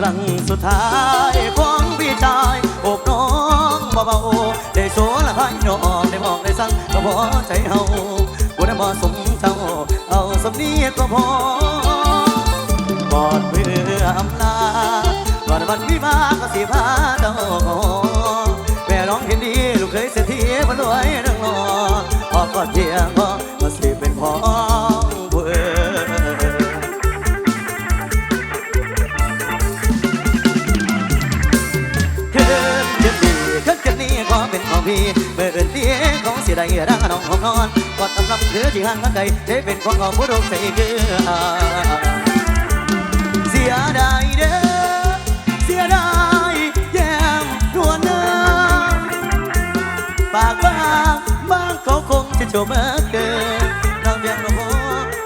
ครั้งสุดท้ายของพี่ชายโอบน้องเบาๆได้โซละพายน้องได้บอกได้สั่งก็พอใจเฮาบ่ได้มาสมเจ้าเอาสำนีก็พอกอดเพื่ออำลาก่อนวันวิวาก็สิพาเจ้าขอแม่ร้องเห็นดีลูกเคยเสียทีมันรวยนังรอพอกอดเพียงพอมาสิเป็นขอ เป็นของพี่เมื่ออื่นเตี้ยของเสียดายร่างน้องของนอนกอดกำลังคือที่ห่างมาไกลได้เป็นของของผู้ดวงใจคืออายเสียดายเด้อเสียดายแย้มนวลเนื้อปากบางบางเขาคงจะโชว์มาเกินน้ำเพียงละพอ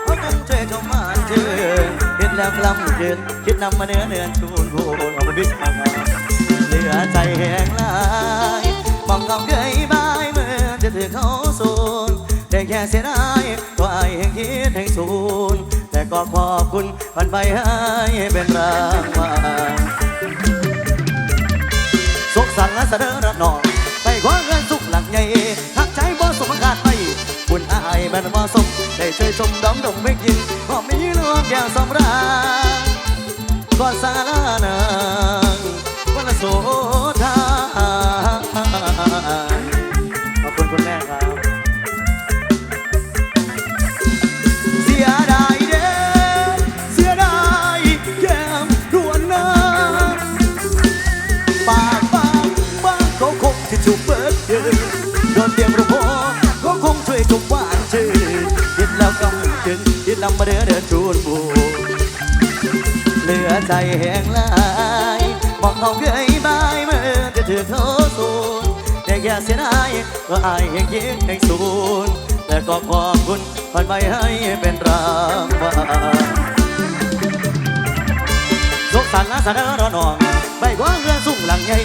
เขาคงช่วยชมมาเชิญเห็นแล้วกล้ำเกินคิดนำมาเนื้อเนื้อชูนโพนเอาไปบิสมาเหลือใจแห้งลายม องเคยบายเหมือนจะถือเขาสูนแต่แค่เสียดายตัวไอ้แห่งคิดให้สูนแต่ก็ขอบคุณพันไปให้เป็นรางวัลสุขสันต์และเสด็จระนองไปขอเงินสุขหลังใหญ่ทักใจบ่สมการไปบุญอายแมันบ่สมได้ช่วยชมดองดงไม่กินก็มีเรื่องแก้วสำราญก่อนสารนางวันละโส ลำเดินเดินชูนบูเหลือใจแห้งลายมองเขาเคยบายเมื่อจะถือเขาสูนแต่แค่เสียดายก็อายยังคิดในสูนแต่ก็ขอบคุณผ่านไปให้เป็นรางวัลสุขสันต์ละสนรนองใบว่าเรือสุ่งหลังใหญ่